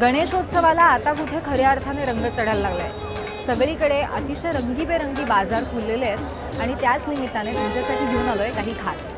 गणेशोत्सवाला आता कुठे खऱ्या अर्थाने रंग चढायला लागलाय. सगळीकडे अतिशय रंगीबेरंगी बाजार फुललेले आहेत आणि त्याच निमित्ताने तुमच्यासाठी घेऊन आलोय काही खास.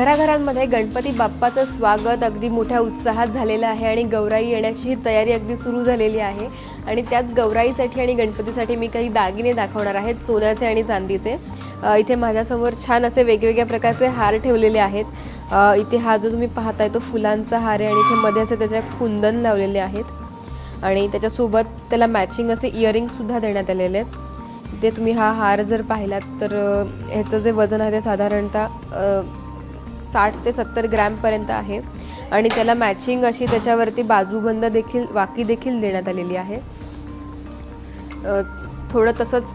घराघरांमध्ये गणपती बाप्पाचं स्वागत अगदी मोठ्या उत्साहात झालेलं आहे आणि गौराई येण्याची ही तयारी अगदी सुरू झालेली आहे. आणि त्याच गौराईसाठी आणि गणपतीसाठी मी काही दागिने दाखवणार आहेत सोन्याचे आणि चांदीचे. इथे माझ्यासमोर छान असे वेगवेगळ्या प्रकारचे हार ठेवलेले आहेत. इथे हा जो तुम्ही पाहताय तो फुलांचा हार आहे आणि इथे मध्ये असे त्याच्या कुंदन लावलेले आहेत. आणि त्याच्यासोबत त्याला मॅचिंग असे इयरिंगसुद्धा देण्यात आलेले आहेत. इथे तुम्ही हा हार जर पाहिलात तर ह्याचं जे वजन आहे ते साधारणतः साठ ते सत्तर ग्रॅमपर्यंत आहे. आणि त्याला मॅचिंग अशी त्याच्यावरती बाजूबंद देखील वाकी देखील देण्यात आलेली आहे. थोडं तसंच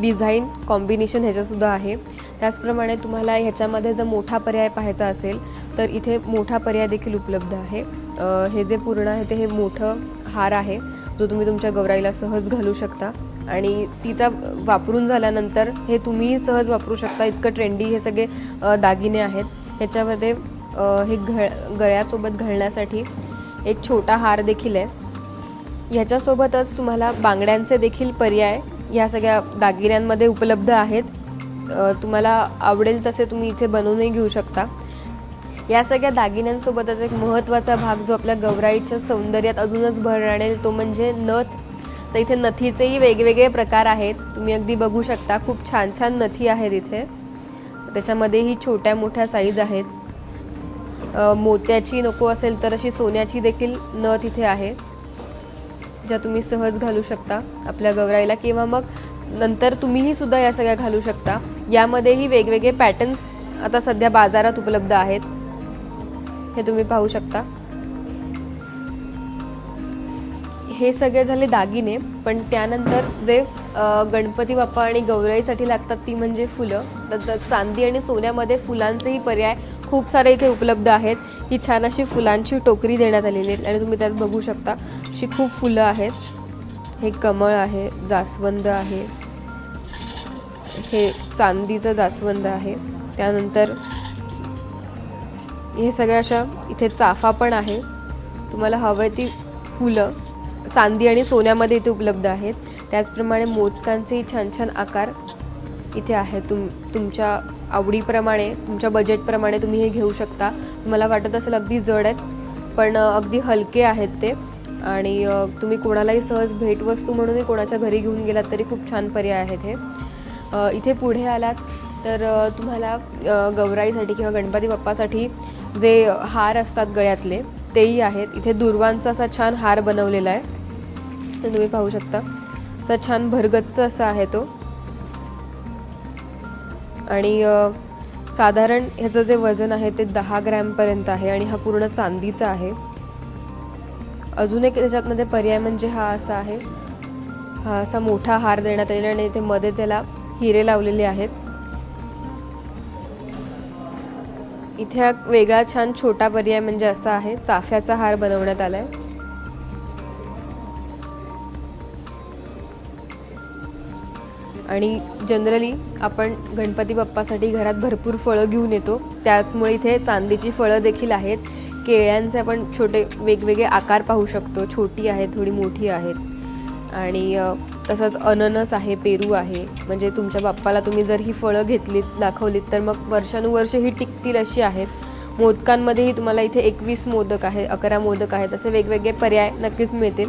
डिझाईन कॉम्बिनेशन ह्याच्यासुद्धा आहे. त्याचप्रमाणे तुम्हाला ह्याच्यामध्ये जर मोठा पर्याय पाहायचा असेल तर इथे मोठा पर्याय देखील उपलब्ध आहे. हे जे पूर्ण आहे ते हे मोठं हार आहे जो तुम्ही तुमच्या गौराईला सहज घालू शकता. आणि तिचा वापरून झाल्यानंतर हे तुम्हीही सहज वापरू शकता. इतकं ट्रेंडी हे सगळे दागिने आहेत. ह्याच्यामध्ये हे घळ गळ्यासोबत घालण्यासाठी एक छोटा हार देखील आहे. ह्याच्यासोबतच तुम्हाला बांगड्यांचे देखील पर्याय या सगळ्या दागिन्यांमध्ये उपलब्ध आहेत. तुम्हाला आवडेल तसे तुम्ही इथे बनवूनही घेऊ शकता. या सगळ्या दागिन्यांसोबतच एक महत्त्वाचा भाग जो आपल्या गौराईच्या सौंदर्यात अजूनच भर आणेल तो म्हणजे नथ. तर इथे नथीचेही वेगवेगळे प्रकार आहेत. तुम्ही अगदी बघू शकता खूप छान छान नथी आहेत इथे. त्याच्यामध्येही छोट्या मोठ्या साईज आहेत. मोत्याची नको असेल तर अशी सोन्याची देखील नथ इथे आहे ज्या तुम्ही सहज घालू शकता आपल्या गवराईला. किंवा मग नंतर तुम्हीही सुद्धा या सगळ्या घालू शकता. यामध्येही वेगवेगळे पॅटर्न्स आता सध्या बाजारात उपलब्ध आहेत. हे तुम्ही पाहू शकता. हे सगळे झाले दागिने पण त्यानंतर जे गणपती बाप्पा आणि गौराईसाठी लागतात ती म्हणजे फुलं. तर तर चांदी आणि सोन्यामध्ये फुलांचेही पर्याय खूप सारे इथे उपलब्ध आहेत. ही छान अशी फुलांची टोकरी देण्यात आलेली आहे आणि तुम्ही त्यात बघू शकता अशी खूप फुलं आहेत. हे कमळ आहे जास्वंद आहे. हे चांदीचं जास्वंद आहे. त्यानंतर हे सगळ्या अशा इथे चाफा पण आहे. तुम्हाला हवं ती फुलं. चांदी आणि सोन्यामध्ये इथे उपलब्ध आहेत. त्याचप्रमाणे मोदकांचेही छान छान आकार इथे आहेत. तुम तुमच्या आवडीप्रमाणे तुमच्या बजेटप्रमाणे तुम्ही हे घेऊ शकता. मला वाटत असेल अगदी जड आहेत पण अगदी हलके आहेत ते. आणि तुम्ही कोणालाही सहज भेटवस्तू म्हणूनही कोणाच्या घरी घेऊन गेलात तरी खूप छान पर्याय आहेत हे. इथे पुढे आलात तर तुम्हाला गौराईसाठी किंवा गणपती बाप्पासाठी जे हार असतात गळ्यातले तेही आहेत. इथे दुर्वांचा असा छान हार बनवलेला आहे. ते तुम्ही पाहू शकता. असा छान भरगच्च असा आहे तो. आणि साधारण ह्याचं जे वजन आहे ते दहा ग्रॅमपर्यंत आहे आणि हा पूर्ण चांदीचा आहे. अजून एक त्याच्यातमध्ये पर्याय म्हणजे हा असा आहे. हा असा मोठा हार देण्यात आलेला आणि इथे मध्ये त्याला हिरे लावलेले आहेत. इथे हा वेगळा छान छोटा पर्याय म्हणजे असा आहे चाफ्याचा हार बनवण्यात आला आहे आणि जनरली आपण गणपती बाप्पासाठी घरात भरपूर फळं घेऊन येतो. त्याचमुळे इथे चांदीची फळं देखील आहेत. केळ्यांचे आपण छोटे वेगवेगळे आकार पाहू शकतो. छोटी आहेत थोडी मोठी आहेत. आणि तसंच अननस आहे पेरू आहे. म्हणजे तुमच्या बाप्पाला तुम्ही जर ही फळं घेतलीत दाखवलीत तर मग वर्षानुवर्ष ही टिकतील अशी आहेत. मोदकांमध्येही तुम्हाला इथे एकवीस मोदक आहे अकरा मोदक आहेत. असे वेगवेगळे पर्याय नक्कीच मिळतील.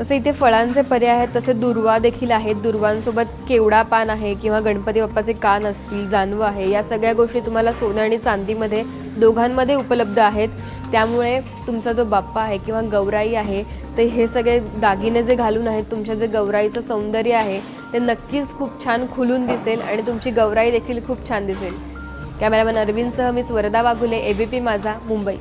तसे इथे फळांचे पर्याय आहेत तसे दुर्वा देखील आहेत. दुर्वांसोबत केवडा पान आहे किंवा गणपती बाप्पाचे कान असतील जानवं आहे या सगळ्या गोष्टी तुम्हाला सोनं आणि चांदीमध्ये दोघांमध्ये उपलब्ध आहेत. त्यामुळे तुमचा जो बाप्पा आहे किंवा गौराई आहे ते हे सगळे दागिने जे घालून आहेत तुमच्या जे गौराईचं सौंदर्य आहे ते नक्कीच खूप छान खुलून दिसेल आणि तुमची गौराई देखील खूप छान दिसेल. कॅमेरामॅन अरविंदसह मी स्वरदा वाघुले एबीपी माझा मुंबई.